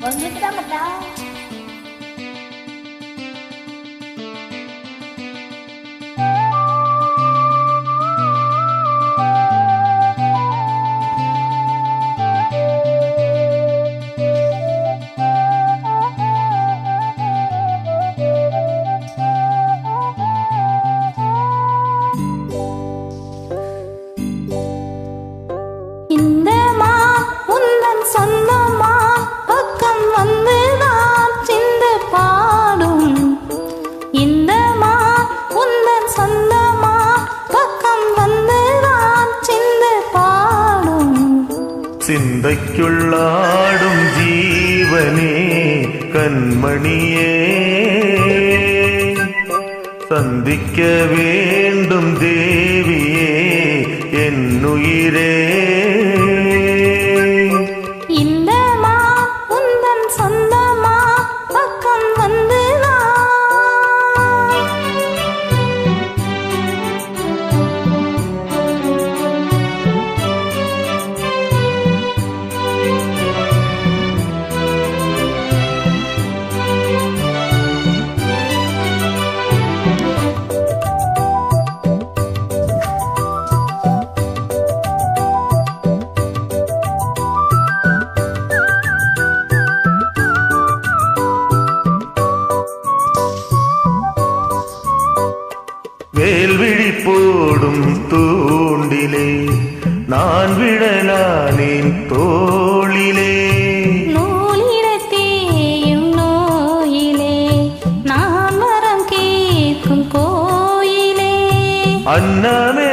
먼저 따먹다. சிந்தைக்குள்ளாடும் ஜீவனே கண்மணியே. சந்திக்க வேண்டும் தேவியே என்னுயிரே வேல்விழி போடும் தூண்டிலே நான் விடலானேன் தோளிலே. அன்னமே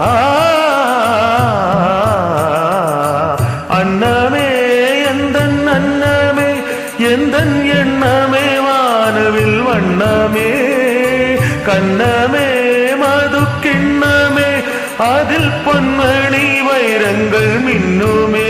ஆ அன்னமே எந்தன் அன்னமே எந்தன் எண்ணமே. வண்ணமே கண்ணமே மது கிண்ணமே அதில் பொன்மணி வைரங்கள் மின்னுமே.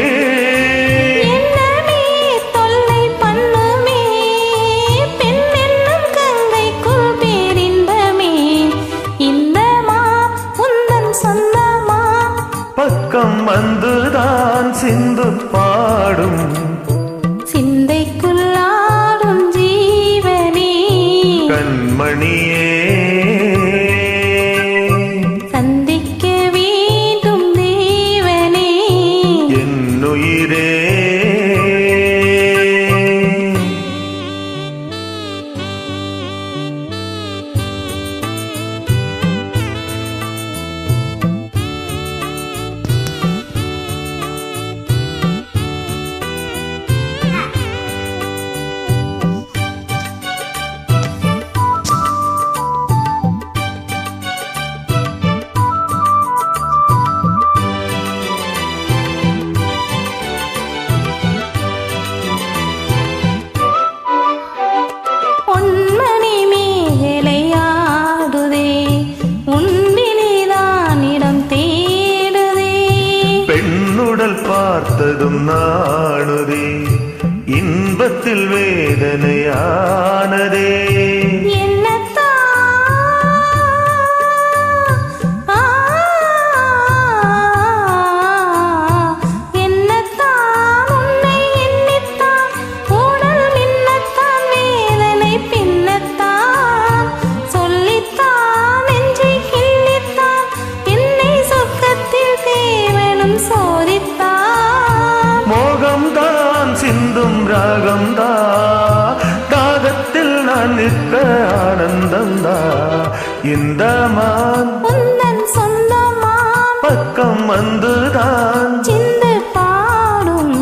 பக்கம் வந்துதான் சிந்து பாடும். கண்மணியே இன்பத்தில் வேதனையானதே. இந்த மான் சொந்தமா பக்கம் வந்துதான். சிந்து பாடும்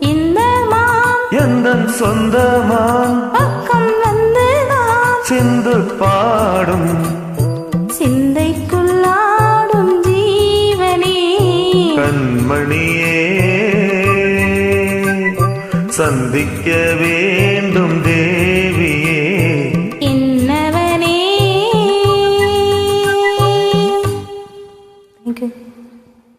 இந்த மான் எந்தன் சொந்தமான் பக்கம் வந்துதான். சிந்து பாடும். சிந்தைக்குள்ளாடும் ஜீவனே. கண்மணியே சந்திக்க வேண்டும்